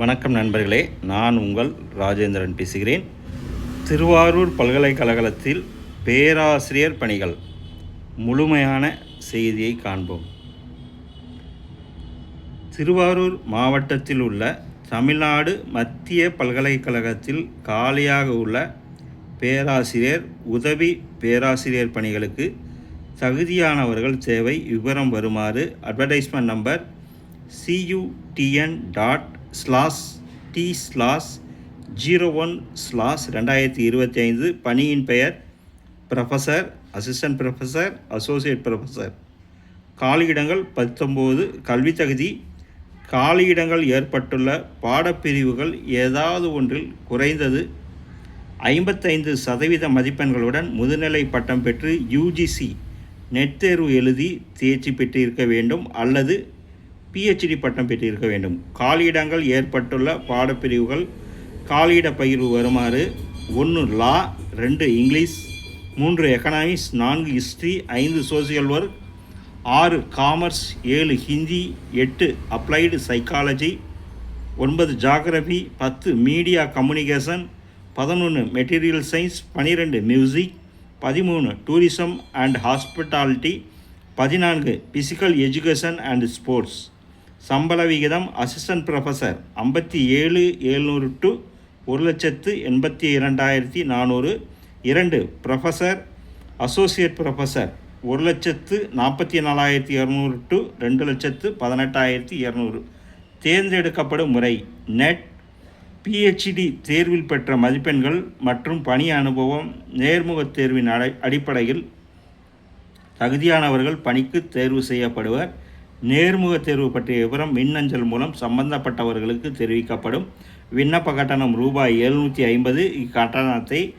வணக்கம் நண்பர்களே நான் உங்கள் ராஜேந்திரன் பேசுகிறேன். திருவாரூர் பல்கலைக்கழகத்தில் பேராசிரியர் பணிகள் முழுமையான செய்தியை காண்போம். திருவாரூர் மாவட்டத்தில் உள்ள தமிழ்நாடு மத்திய பல்கலைக்கழகத்தில் காலியாக உள்ள பேராசிரியர் உதவி பேராசிரியர் பணிகளுக்கு தகுதியானவர்கள் தேவை விவரம் வருமாறு advertisement number CUTN dot slash T slash zero one slash ரெண்டாயிரத்தி இருபத்தி ஐந்து பணியின் பெயர் professor assistant professor associate professor காலியிடங்கள் பத்தொம்போது கல்வி தகுதி. காலியிடங்கள் ஏற்பட்டுள்ள பாடப்பிரிவுகள் ஏதாவது ஒன்றில் குறைந்தது ஐம்பத்தைந்து சதவீத மதிப்பெண்களுடன் முதுநிலை பட்டம் பெற்று யூஜிசி நெட் தேர்வு எழுதி தேர்ச்சி பெற்றிருக்க வேண்டும் அல்லது பிஹெச்டி பட்டம் பெற்றிருக்க வேண்டும். காலியிடங்கள் ஏற்பட்டுள்ள பாடப்பிரிவுகள் காலியிட பகிர்வு வருமாறு ஒன்று லா ரெண்டு இங்கிலீஷ் மூன்று எக்கனாமிக்ஸ் நான்கு ஹிஸ்ட்ரி ஐந்து சோசியல் ஒர்க் ஆறு காமர்ஸ் ஏழு ஹிந்தி எட்டு அப்ளைடு சைக்காலஜி ஒன்பது ஜாகிரபி பத்து மீடியா கம்யூனிகேஷன் பதினொன்று மெட்டீரியல் சயின்ஸ் பன்னிரெண்டு மியூசிக் பதிமூணு டூரிசம் அண்ட் ஹாஸ்பிட்டாலிட்டி பதினான்கு ஃபிசிக்கல் எஜுகேஷன் அண்ட் ஸ்போர்ட்ஸ். சம்பள விகிதம் அசிஸ்டன்ட் ப்ரொஃபஸர் ஐம்பத்தி ஏழு எழுநூறு டு ஒரு லட்சத்து எண்பத்தி இரண்டாயிரத்தி நானூறு. இரண்டு ப்ரொஃபஸர் அசோசியேட் ப்ரொஃபஸர் ஒரு லட்சத்து நாற்பத்தி நாலாயிரத்தி இரநூறு டு ரெண்டு லட்சத்து பதினெட்டாயிரத்தி இரநூறு. தேர்ந்தெடுக்கப்படும் முறை நெட் பிஹெச்டி தேர்வில் பெற்ற மதிப்பெண்கள் மற்றும் பணி அனுபவம் நேர்முகத் தேர்வின் அடை அடிப்படையில் தகுதியானவர்கள் பணிக்கு தேர்வு செய்யப்படுவர். நேர்முக தேர்வு பற்றிய விவரம் மின்னஞ்சல் மூலம் சம்பந்தப்பட்டவர்களுக்கு தெரிவிக்கப்படும். விண்ணப்ப கட்டணம் ரூபாய் எழுநூற்றி ஐம்பது இக்கட்டணத்தை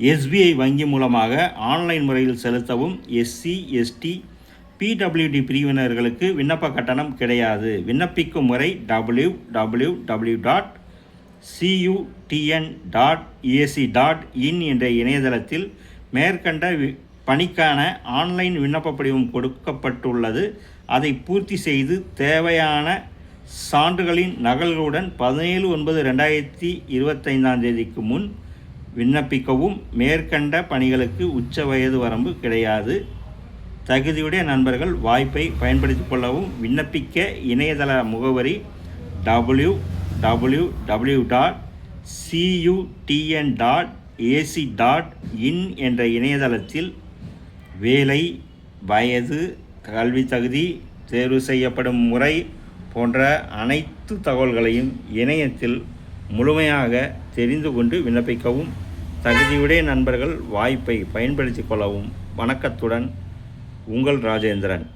எஸ்பிஐ வங்கி மூலமாக ஆன்லைன் முறையில் செலுத்தவும் எஸ்சி எஸ்டி பிடபிள்யூடி பிரிவினர்களுக்கு விண்ணப்ப கட்டணம் கிடையாது. விண்ணப்பிக்கும் முறை W W W dot CUTN dot AC dot in என்ற இணையதளத்தில் மேற்கண்ட வி- பணிக்கான ஆன்லைன் விண்ணப்ப படிவம் கொடுக்கப்பட்டுள்ளது. அதை பூர்த்தி செய்து தேவையான சான்றுகளின் நகல்களுடன் பதினேழு ஒன்பது ரெண்டாயிரத்தி இருபத்தைந்தாம் தேதிக்கு முன் விண்ணப்பிக்கவும். மேற்கண்ட பணிகளுக்கு உச்ச வயது வரம்பு கிடையாது. தகுதியுடைய நண்பர்கள் வாய்ப்பை பயன்படுத்திக் கொள்ளவும். விண்ணப்பிக்க இணையதள முகவரி W W W dot CUTN dot AC dot in என்ற இணையதளத்தில் வேலை வயது கல்வி தகுதி தேர்வு செய்யப்படும் முறை போன்ற அனைத்து தகவல்களையும் இணையத்தில் முழுமையாக தெரிந்து கொண்டு விண்ணப்பிக்கவும். தகுதியுடைய நண்பர்கள் வாய்ப்பை பயன்படுத்திக் கொள்ளவும். வணக்கத்துடன் உங்கள் ராஜேந்திரன்.